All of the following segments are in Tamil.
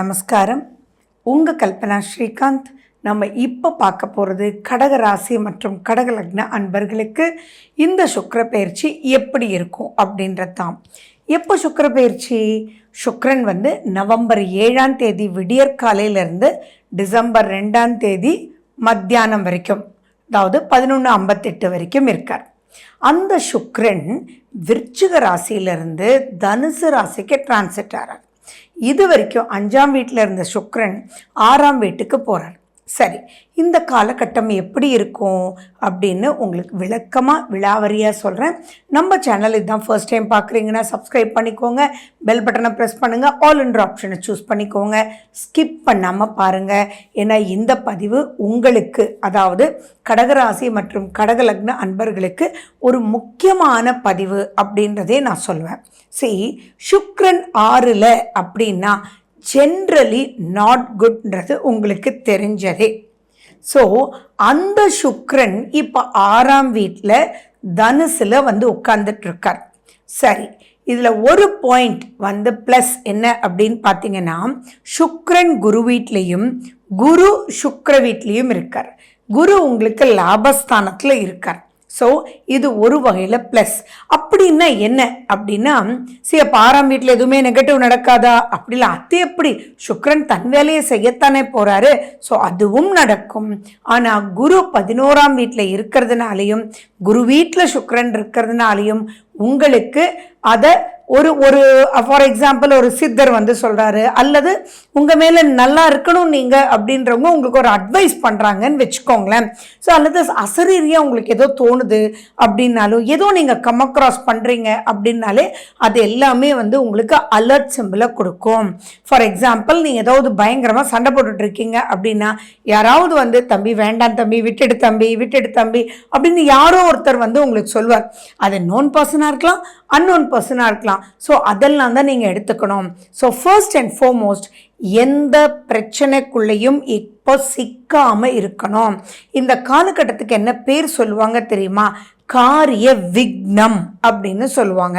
நமஸ்காரம். உங்கள் கல்பனா ஸ்ரீகாந்த் நம்ம இப்போ பார்க்க போகிறது கடக ராசி மற்றும் கடக லக்ன அன்பர்களுக்கு இந்த சுக்கர பயிற்சி எப்படி இருக்கும் அப்படின்றது தான் எப்போ சுக்கர பயிற்சி? சுக்கரன் வந்து நவம்பர் ஏழாம் தேதி விடியற்காலையிலேருந்து டிசம்பர் ரெண்டாம் தேதி மத்தியானம் வரைக்கும் அதாவது பதினொன்று ஐம்பத்தெட்டு வரைக்கும் இருக்கார். அந்த சுக்கரன் விருச்சிக ராசியிலிருந்து தனுசு ராசிக்கு டிரான்சிட் ஆகிறார் இது வரைக்கும் அஞ்சாம் வீட்டில் இருந்த சுக்ரன் ஆறாம் வீட்டுக்கு போகிறார் சரி இந்த காலகட்டம் எப்படி இருக்கும் அப்படின்னு உங்களுக்கு விளக்கமாக விழாவரியாக சொல்கிறேன் நம்ம சேனல் இதுதான் ஃபர்ஸ்ட் டைம் பார்க்குறீங்கன்னா சப்ஸ்கிரைப் பண்ணிக்கோங்க பெல் பட்டனை ப்ரெஸ் பண்ணுங்கள் ஆல் என்ற ஆப்ஷனை சூஸ் பண்ணிக்கோங்க. ஸ்கிப் பண்ணாமல் பாருங்கள் ஏன்னா இந்த பதிவு உங்களுக்கு அதாவது கடகராசி மற்றும் கடக லக்ன அன்பர்களுக்கு ஒரு முக்கியமான பதிவு அப்படின்றதே நான் சொல்லுவேன். சரி சுக்ரன் ஆறில் அப்படின்னா ஜென்ரலி நாட் குட்ன்றது உங்களுக்கு தெரிஞ்சதே. ஸோ அந்த சுக்ரன் இப்போ ஆறாம் வீட்டில் தனுசில் வந்து உட்காந்துட்ருக்கார் சரி இதில் ஒரு பாயிண்ட் வந்து ப்ளஸ் என்ன அப்படின்னு பார்த்தீங்கன்னா சுக்ரன் குரு வீட்லேயும் குரு சுக்ர வீட்லேயும் இருக்கார். குரு உங்களுக்கு லாபஸ்தானத்தில் இருக்கார். ஸோ இது ஒரு வகையில் ப்ளஸ் அப்படின்னா என்ன? அப்படின்னா சரி அப்போ ஆறாம் வீட்டில் எதுவுமே நெகட்டிவ் நடக்காதா? அப்படி இல்லை அது எப்படி? சுக்ரன் தன் வேலையை செய்யத்தானே போகிறாரு ஸோ அதுவும் நடக்கும். ஆனால் குரு பதினோராம் வீட்டில் இருக்கிறதுனாலையும் குரு வீட்டில் சுக்ரன் இருக்கிறதுனாலையும் உங்களுக்கு அதை ஒரு ஒரு ஃபார் எக்ஸாம்பிள் ஒரு சித்தர் வந்து சொல்கிறாரு அல்லது உங்கள் மேலே நல்லா இருக்கணும் நீங்கள் அப்படின்றவங்க உங்களுக்கு ஒரு அட்வைஸ் பண்ணுறாங்கன்னு வச்சுக்கோங்களேன். ஸோ அல்லது அசரீரியாக உங்களுக்கு ஏதோ தோணுது அப்படின்னாலும் ஏதோ நீங்கள் கம் அக்ராஸ் பண்ணுறீங்க அப்படின்னாலே அது எல்லாமே வந்து உங்களுக்கு அலர்ட் சிம்பிளை கொடுக்கும். ஃபார் எக்ஸாம்பிள் நீங்கள் ஏதாவது பயங்கரமாக சண்டை போட்டுட்டு இருக்கீங்க அப்படின்னா யாராவது வந்து தம்பி வேண்டாம் தம்பி விட்டுடு தம்பி விட்டுடு தம்பி அப்படின்னு யாரோ ஒருத்தர் வந்து உங்களுக்கு சொல்வார். அது நோன் பர்சனாக இருக்கலாம் அன்னோன் பர்சனாக இருக்கலாம். ஸோ அதெல்லாம் தான் நீங்கள் எடுத்துக்கணும். ஸோ ஃபர்ஸ்ட் அண்ட் ஃபோர்மோஸ்ட் எந்த பிரச்சனைக்குள்ளேயும் இப்போ சிக்காமல் இருக்கணும். இந்த காலகட்டத்துக்கு என்ன பேர் சொல்லுவாங்க தெரியுமா? காரிய விக்னம் அப்படின்னு சொல்லுவாங்க.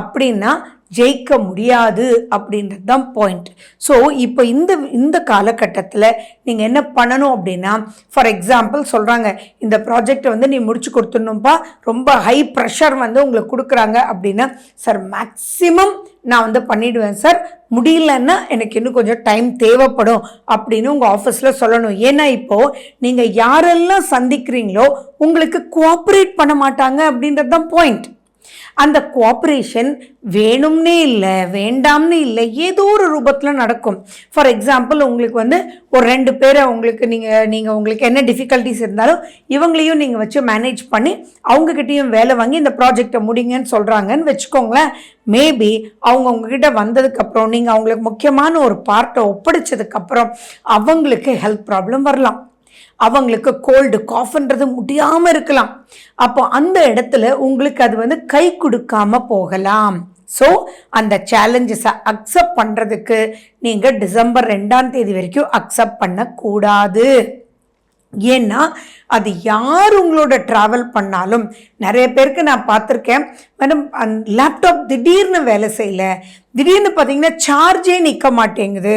அப்படின்னா ஜெயிக்க முடியாது அப்படின்றது தான் பாயிண்ட் ஸோ இப்போ இந்த இந்த காலகட்டத்தில் நீங்கள் என்ன பண்ணணும் அப்படின்னா ஃபார் எக்ஸாம்பிள் சொல்கிறாங்க இந்த ப்ராஜெக்டை வந்து நீ முடிச்சு கொடுத்துடணும்ப்பா ரொம்ப ஹை ப்ரெஷர் வந்து உங்களுக்கு கொடுக்குறாங்க அப்படின்னா சார் மேக்ஸிமம் நான் வந்து பண்ணிவிடுவேன் சார் முடியலன்னா எனக்கு இன்னும் கொஞ்சம் டைம் தேவைப்படும் அப்படின்னு உங்கள் ஆஃபீஸில் சொல்லணும். ஏன்னா இப்போது நீங்கள் யாரெல்லாம் சந்திக்கிறீங்களோ உங்களுக்கு கோஆப்ரேட் பண்ண மாட்டாங்க அப்படின்றது தான் பாயிண்ட் அந்த கோஆப்ரேஷன் வேணும்னே இல்லை வேண்டாம்னு இல்லை ஏதோ ஒரு ரூபத்தில் நடக்கும். ஃபார் எக்ஸாம்பிள் உங்களுக்கு வந்து ஒரு ரெண்டு பேரை உங்களுக்கு நீங்கள் நீங்கள் உங்களுக்கு என்ன டிஃபிகல்ட்டிஸ் இருந்தாலும் இவங்களையும் நீங்கள் வச்சு மேனேஜ் பண்ணி அவங்கக்கிட்டேயும் வேலை வாங்கி இந்த ப்ராஜெக்டை முடிங்கன்னு சொல்கிறாங்கன்னு வச்சுக்கோங்களேன். மேபி அவங்க உங்ககிட்ட வந்ததுக்கப்புறம் நீங்கள் அவங்களுக்கு முக்கியமான ஒரு பார்ட்டை ஒப்படைச்சதுக்கப்புறம் அவங்களுக்கு ஹெல்த் ப்ராப்ளம் வரலாம். அவங்களுக்கு கோல்டு காஃப்ன்றது முடியாமல் இருக்கலாம். அப்போ அந்த இடத்துல உங்களுக்கு அது வந்து கை கொடுக்காம போகலாம். ஸோ அந்த சேலஞ்சஸை அக்செப்ட் பண்ணுறதுக்கு நீங்கள் டிசம்பர் ரெண்டாம் தேதி வரைக்கும் அக்செப்ட் பண்ணக்கூடாது. ஏன்னா அது யார் உங்களோட ட்ராவல் பண்ணாலும் நிறைய பேருக்கு நான் பார்த்துருக்கேன் மேடம் அந் லேப்டாப் திடீர்னு வேலை செய்யல. திடீர்னு பார்த்தீங்கன்னா சார்ஜே நிற்க மாட்டேங்குது.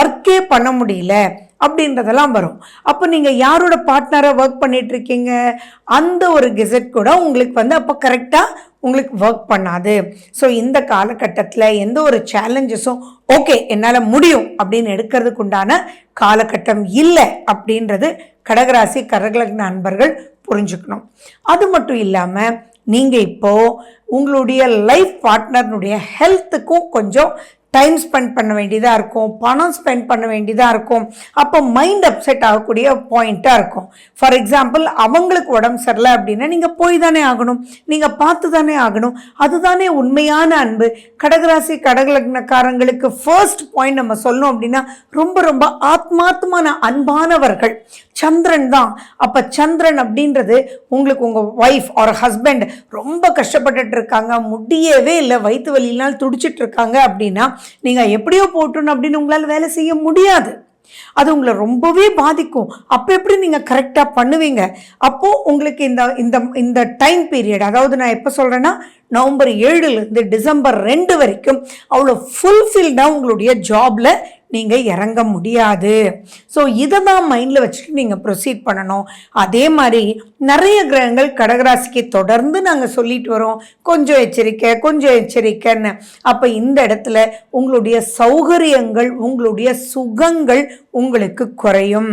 ஒர்க்கே பண்ண முடியல. அப்படின்றதெல்லாம் வரும். அப்போ நீங்கள் யாரோட பார்ட்னராக ஒர்க் பண்ணிகிட்ருக்கீங்க அந்த ஒரு கெசட் கூட உங்களுக்கு வந்து அப்போ கரெக்டாக உங்களுக்கு ஒர்க் பண்ணாது. ஸோ இந்த காலகட்டத்தில் எந்த ஒரு சேலஞ்சஸும் ஓகே என்னால் முடியும் அப்படின்னு எடுக்கிறதுக்கு உண்டான காலகட்டம் இல்லை அப்படின்றது கடகராசி கடகலக்ன நண்பர்கள் புரிஞ்சுக்கணும். அது மட்டும் இல்லாமல் நீங்கள் இப்போது உங்களுடைய லைஃப் பார்ட்னர்னுடைய ஹெல்த்துக்கும் கொஞ்சம் டைம் ஸ்பெண்ட் பண்ண வேண்டியதாக இருக்கும் பணம் ஸ்பெண்ட் பண்ண வேண்டியதாக இருக்கும். அப்போ மைண்ட் அப்செட் ஆகக்கூடிய பாயிண்ட்டாக இருக்கும். ஃபார் எக்ஸாம்பிள் அவங்களுக்கு உடம்பு சரியில்லை அப்படின்னா நீங்கள் போய் தானே ஆகணும். நீங்கள் பார்த்து தானே ஆகணும். அதுதானே உண்மையான அன்பு. கடகராசி கடகலக்னக்காரங்களுக்கு ஃபர்ஸ்ட் பாயிண்ட் நம்ம சொல்லணும் அப்படின்னா ரொம்ப ரொம்ப ஆத்மாத்மான அன்பானவர்கள். சந்திரன் தான். அப்போ சந்திரன் அப்படின்றது உங்களுக்கு உங்கள் ஒய்ஃப் ஒரு ஹஸ்பண்ட் ரொம்ப கஷ்டப்பட்டுட்டு இருக்காங்க. முடியவே இல்லை. வயிற்று வலியினால் துடிச்சிட்டு இருக்காங்க அப்படின்னா நீங்கள் எப்படியோ போட்டணும் அப்படின்னு உங்களால் வேலை செய்ய முடியாது. அது உங்களை ரொம்பவே பாதிக்கும். அப்போ எப்படி நீங்கள் கரெக்டாக பண்ணுவீங்க? அப்போது உங்களுக்கு இந்த இந்த இந்த டைம் பீரியட் அதாவது நான் எப்போ சொல்கிறேன்னா நவம்பர் ஏழுலேருந்து டிசம்பர் ரெண்டு வரைக்கும் அவ்வளோ ஃபுல்ஃபில்டாக உங்களுடைய ஜாபில் நீங்கள் இறங்க முடியாது. ஸோ இதை தான் மைண்டில் வச்சுட்டு நீங்கள் ப்ரொசீட் பண்ணணும். அதே மாதிரி நிறைய கிரகங்கள் கடகராசிக்கு தொடர்ந்து நாங்கள் சொல்லிட்டு வரோம். கொஞ்சம் எச்சரிக்கை கொஞ்சம் எச்சரிக்கைன்னு. அப்போ இந்த இடத்துல உங்களுடைய சௌகரியங்கள் உங்களுடைய சுகங்கள் உங்களுக்கு குறையும்.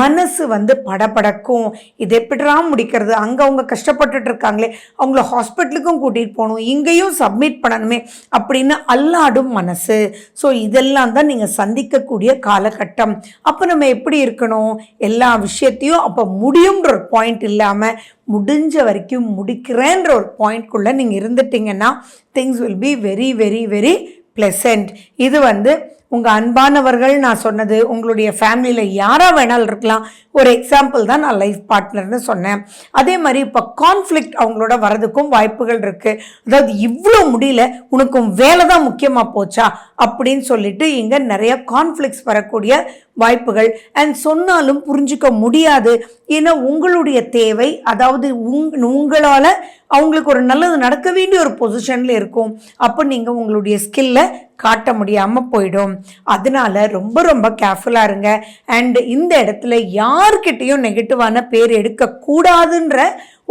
மனசு வந்து படபடக்கும். இது எப்படிரா முடிக்கிறது? அங்கே அவங்க கஷ்டப்பட்டுட்டு இருக்காங்களே. அவங்கள ஹாஸ்பிட்டலுக்கும் கூட்டிகிட்டு போகணும். இங்கேயும் சப்மிட் பண்ணணுமே அப்படின்னு அல்லாடும் மனசு. ஸோ இதெல்லாம் தான் நீங்கள் சந்திக்கக்கூடிய காலகட்டம். அப்போ நம்ம எப்படி இருக்கணும்? எல்லா விஷயத்தையும் அப்போ முடியுன்ற ஒரு பாயிண்ட் இல்லாமல் முடிஞ்ச வரைக்கும் முடிக்கிறேன்ற ஒரு பாயிண்ட்குள்ளே நீங்கள் இருந்துட்டிங்கன்னா things will be very very very pleasant இது வந்து உங்கள் அன்பானவர்கள் நான் சொன்னது உங்களுடைய ஃபேமிலியில் யாராக வேணாலும் இருக்கலாம். ஒரு எக்ஸாம்பிள் தான் நான் லைஃப் பார்ட்னர்னு சொன்னேன். அதே மாதிரி இப்போ கான்ஃப்ளிக்ட் அவங்களோட வரதுக்கும் வாய்ப்புகள் இருக்குது அதாவது இவ்வளோ முடியல உனக்கும் வேலை தான் முக்கியமாக போச்சா? அப்படின்னு சொல்லிட்டு இங்கே நிறைய கான்ஃப்ளிக்ஸ் வரக்கூடிய வாய்ப்புகள். அண்ட் சொன்னாலும் புரிஞ்சுக்க முடியாது. ஏன்னா உங்களுடைய தேவை அதாவது உங் உங்களால் அவங்களுக்கு ஒரு நல்லது நடக்க வேண்டிய ஒரு பொசிஷனில் இருக்கும். அப்போ நீங்கள் உங்களுடைய ஸ்கில்லை காட்ட முடியாமல் போயிடும். அதனால ரொம்ப ரொம்ப கேர்ஃபுல்லாக இருங்க. அண்டு இந்த இடத்துல யார்கிட்டேயும் நெகட்டிவான பேர் எடுக்கக்கூடாதுன்ற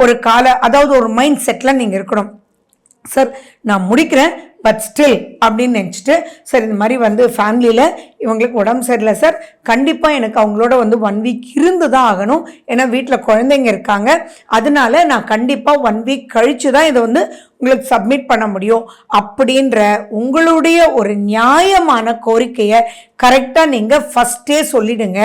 ஒரு கால அதாவது ஒரு மைண்ட் செட்டில் நீங்கள் இருக்கணும். சார் நான் முடிக்கிறேன். பட் ஸ்டில் அப்படின்னு நினச்சிட்டு சார் இந்த மாதிரி வந்து ஃபேமிலியில் இவங்களுக்கு உடம்பு சரியில்லை சார் கண்டிப்பாக எனக்கு அவங்களோட வந்து ஒன் வீக் இருந்து தான் ஆகணும். ஏன்னா வீட்டில் குழந்தைங்க இருக்காங்க. அதனால நான் கண்டிப்பாக ஒன் வீக் கழித்து தான் இதை வந்து உங்களுக்கு சப்மிட் பண்ண முடியும். அப்படின்ற உங்களுடைய ஒரு நியாயமான கோரிக்கையை கரெக்டாக நீங்கள் ஃபஸ்ட்டே சொல்லிடுங்க.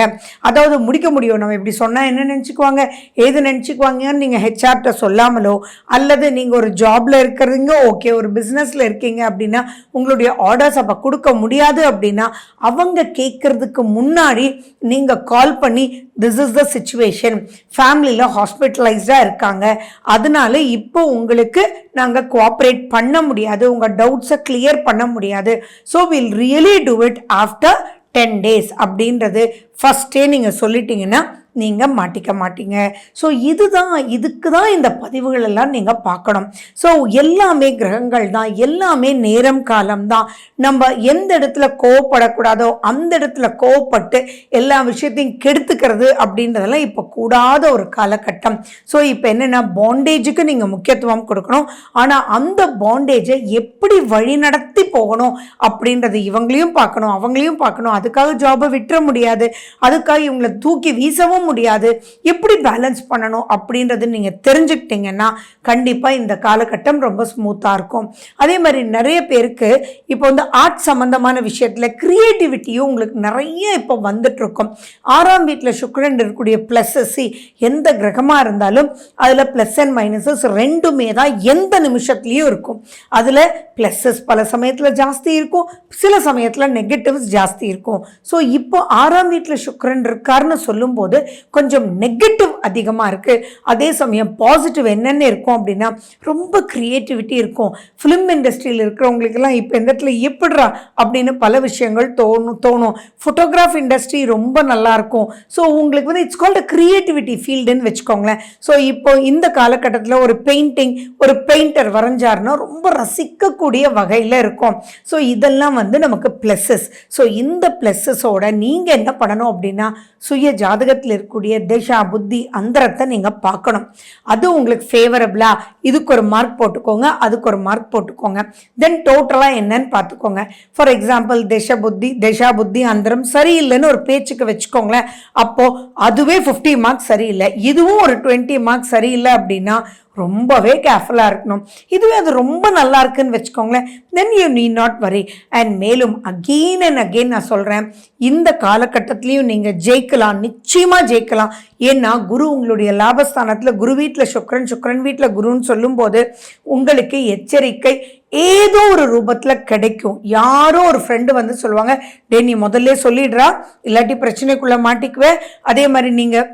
அதாவது முடிக்க முடியும். நம்ம இப்படி சொன்னால் என்ன நினச்சிக்குவாங்க? ஏது நினச்சிக்குவாங்கன்னு நீங்கள் ஹெச்ஆர்ட்ட சொல்லாமலோ அல்லது நீங்கள் ஒரு ஜாபில் இருக்கிறீங்க ஓகே ஒரு பிஸ்னஸில் இருக்கீங்க அப்படின்னா உங்களுடைய ஆர்டர்ஸ் அப்போ கொடுக்க முடியாது அப்படின்னா அவங்க கேட்குறதுக்கு முன்னாடி நீங்கள் கால் பண்ணி திஸ் இஸ் த சுச்சுவேஷன் ஃபேமிலியில் ஹாஸ்பிட்டலைஸ்டாக இருக்காங்க. அதனால இப்போ உங்களுக்கு நாங்கள் கோஆப்ரேட் பண்ண முடியாது. உங்கள் டவுட்ஸை கிளியர் பண்ண முடியாது. So will really do it after ten days அப்படின்றது ஃபஸ்ட்டே நீங்கள் சொல்லிட்டீங்கன்னா நீங்கள் மாட்டிக்க மாட்டீங்க. ஸோ இதுதான் இதுக்கு தான் இந்த பதிவுகள் எல்லாம் நீங்கள் பார்க்கணும். ஸோ எல்லாமே கிரகங்கள் தான் எல்லாமே நேரம் காலம் தான் நம்ம எந்த இடத்துல கோவப்படக்கூடாதோ அந்த இடத்துல கோவப்பட்டு எல்லா விஷயத்தையும் கெடுத்துக்கிறது அப்படின்றதெல்லாம் இப்போ கூடாத ஒரு காலகட்டம். ஸோ இப்போ என்னென்னா பாண்டேஜுக்கு நீங்கள் முக்கியத்துவம் கொடுக்கணும். ஆனால் அந்த பாண்டேஜை எப்படி வழிநடத்தி போகணும் அப்படின்றது இவங்களையும் பார்க்கணும் அவங்களையும் பார்க்கணும். அதுக்காக ஜாபை விட்டுற முடியாது. அதுக்காக இவங்களை தூக்கி வீசவும் முடியாது. எப்படி பேலன்ஸ் பண்ணணும் அப்படின்றது நீங்கள் தெரிஞ்சுக்கிட்டீங்கன்னா கண்டிப்பாக இந்த காலகட்டம் ரொம்ப ஸ்மூத்தாக இருக்கும். அதே மாதிரி நிறைய பேருக்கு இப்போ வந்து ஆர்ட் சம்மந்தமான விஷயத்தில் க்ரியேட்டிவிட்டியும் உங்களுக்கு நிறைய இப்போ வந்துட்டுருக்கும். ஆறாம் வீட்டில் சுக்கரன் இருக்கக்கூடிய ப்ளஸ்ஸஸ் எந்த கிரகமாக இருந்தாலும் அதில் ப்ளஸ் அண்ட் மைனஸஸ் ரெண்டுமே தான் எந்த நிமிஷத்துலேயும் இருக்கும். அதில் ப்ளஸ்ஸஸ் பல சமயத்தில் ஜாஸ்தி இருக்கும். சில சமயத்தில் நெகட்டிவ்ஸ் ஜாஸ்தி இருக்கும். ஸோ இப்போ ஆறாம் வீட்டில் சுக்கரன் இருக்காருன்னு சொல்லும்போது கொஞ்சம் நெகட்டிவ் அதிகமாக இருக்குது அதே சமயம் பாசிட்டிவ் என்னென்ன இருக்கும் அப்படின்னா ரொம்ப க்ரியேட்டிவிட்டி இருக்கும். ஃபிலிம் இண்டஸ்ட்ரியில் இருக்கிறவங்களுக்கெல்லாம் இப்போ இந்த இடத்துல எப்படிறா அப்படின்னு பல விஷயங்கள் தோணும் தோணும். ஃபோட்டோகிராஃப் இண்டஸ்ட்ரி ரொம்ப நல்லாயிருக்கும் ஸோ உங்களுக்கு வந்து இட்ஸ் கால்ட் க்ரியேட்டிவிட்டி ஃபீல்டுன்னு வச்சுக்கோங்களேன். ஸோ இப்போ இந்த காலகட்டத்தில் ஒரு பெயிண்டிங் ஒரு பெயிண்டர் வரைஞ்சாருன்னா ரொம்ப ரசிக்கக்கூடிய வகையில் இருக்கும். ஸோ இதெல்லாம் வந்து நமக்கு ப்ளஸ்ஸஸ் ஸோ இந்த ப்ளஸ்ஸஸோட நீங்கள் என்ன பண்ணணும் அப்படின்னா சுய ஜாதகத்தில் இருக்கக்கூடிய திஷா புத்தி அந்தரத்தை நீங்கள் பார்க்கணும். அது உங்களுக்கு ஃபேவரபிளா இதுக்கு ஒரு மார்க் போட்டுக்கோங்க அதுக்கு ஒரு மார்க் போட்டுக்கோங்க. தென் டோட்டலாக என்னன்னு பார்த்துக்கோங்க. ஃபார் எக்ஸாம்பிள் திஷ புத்தி திஷா புத்தி அந்தரம் சரியில்லைன்னு ஒரு பேச்சுக்கு வச்சுக்கோங்களேன். அப்போது அதுவே ஃபிஃப்டி மார்க்ஸ் சரியில்லை. இதுவும் ஒரு டுவெண்ட்டி மார்க்ஸ் சரியில்லை அப்படின்னா ரொம்பவே கேர்ஃபுல்லாக இருக்கணும். இதுவே அது ரொம்ப நல்லா இருக்குன்னு வச்சுக்கோங்களேன். Then you need not worry and மேலும் அகெயின் அண்ட் அகெயின் நான் சொல்கிறேன் இந்த காலகட்டத்துலேயும் நீங்கள் ஜெயிக்கலாம். நிச்சயமாக ஜெயிக்கலாம். ஏன்னா குரு உங்களுடைய லாபஸ்தானத்தில் குரு வீட்டில் சுக்கரன் சுக்கரன் வீட்டில் குருன்னு சொல்லும்போது உங்களுக்கு எச்சரிக்கை ஏதோ ஒரு ரூபத்தில் கிடைக்கும். யாரோ ஒரு ஃப்ரெண்டு வந்து சொல்லுவாங்க டே நீ முதல்ல சொல்லிடுறா. இல்லாட்டி பிரச்சனைக்குள்ளே மாட்டிக்குவே. அதே மாதிரி நீங்கள்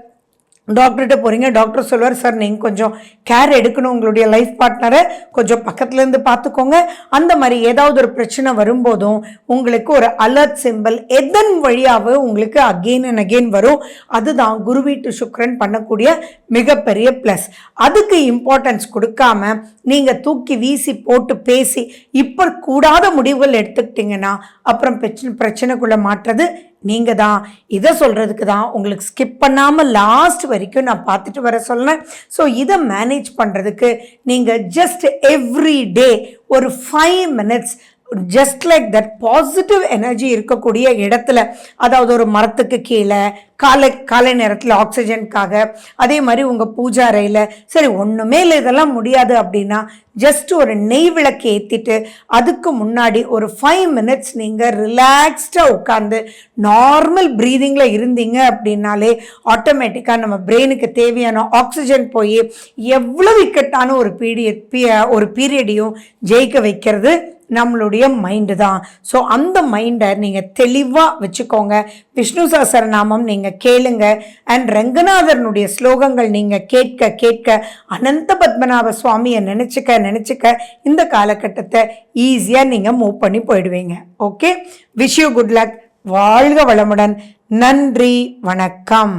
டாக்டர்கிட்ட போகிறீங்க டாக்டர் சொல்லுவார் சார் நீங்கள் கொஞ்சம் கேர் எடுக்கணும். உங்களுடைய லைஃப் பார்ட்னரை கொஞ்சம் பக்கத்துலேருந்து பார்த்துக்கோங்க. அந்த மாதிரி ஏதாவது ஒரு பிரச்சனை வரும்போதும் உங்களுக்கு ஒரு அலர்ட் சிம்பிள் எதன் வழியாகவே உங்களுக்கு அகெயின் அண்ட் அகெயின் வரும். அதுதான் குரு வீட்டு சுக்ரன் பண்ணக்கூடிய மிகப்பெரிய ப்ளஸ் அதுக்கு இம்பார்ட்டன்ஸ் கொடுக்காம நீங்கள் தூக்கி வீசி போட்டு பேசி இப்போ கூடாத முடிவுகள் எடுத்துக்கிட்டிங்கன்னா அப்புறம் பிரச்சனை பிரச்சனைக்குள்ளே மாட்டுறது நீங்கள் தான் இதை சொல்கிறதுக்கு தான் உங்களுக்கு ஸ்கிப் பண்ணாமல் லாஸ்ட் வரைக்கும் நான் பார்த்துட்டு வர சொன்னேன் ஸோ இதை மேனேஜ் பண்ணுறதுக்கு நீங்கள் ஜஸ்ட் எவ்ரி டே ஒரு five minutes just like that positive energy இருக்கக்கூடிய இடத்துல அதாவது ஒரு மரத்துக்கு கீழே காலை காலை நேரத்தில் ஆக்சிஜனுக்காக அதே மாதிரி உங்கள் பூஜா அறையில் சரி ஒன்றுமே இல்லை இதெல்லாம் முடியாது அப்படின்னா ஜஸ்ட் ஒரு நெய் விளக்கு ஏற்றிட்டு அதுக்கு முன்னாடி ஒரு ஃபைவ் மினிட்ஸ் நீங்கள் ரிலாக்ஸ்டாக உட்காந்து நார்மல் ப்ரீதிங்கில் இருந்தீங்க அப்படின்னாலே ஆட்டோமேட்டிக்காக நம்ம பிரெயினுக்கு தேவையான ஆக்சிஜன் போய் எவ்வளோ இக்கட்டான ஒரு பீரியட் ஒரு பீரியடையும் ஜெயிக்க வைக்கிறது நம்மளுடைய மைண்டு தான். ஸோ அந்த மைண்டை நீங்கள் தெளிவாக வச்சுக்கோங்க. விஷ்ணு சஹஸ்ரநாமம் நீங்கள் கேளுங்க. அண்ட் ரங்கநாதரனுடைய ஸ்லோகங்கள் நீங்கள் கேட்க கேட்க அனந்த பத்மநாப சுவாமியை நினச்சிக்க நினச்சிக்க இந்த காலகட்டத்தை ஈஸியாக நீங்கள் மூவ் பண்ணி போயிடுவீங்க. Okay wish you good luck வாழ்க வளமுடன். நன்றி. வணக்கம்.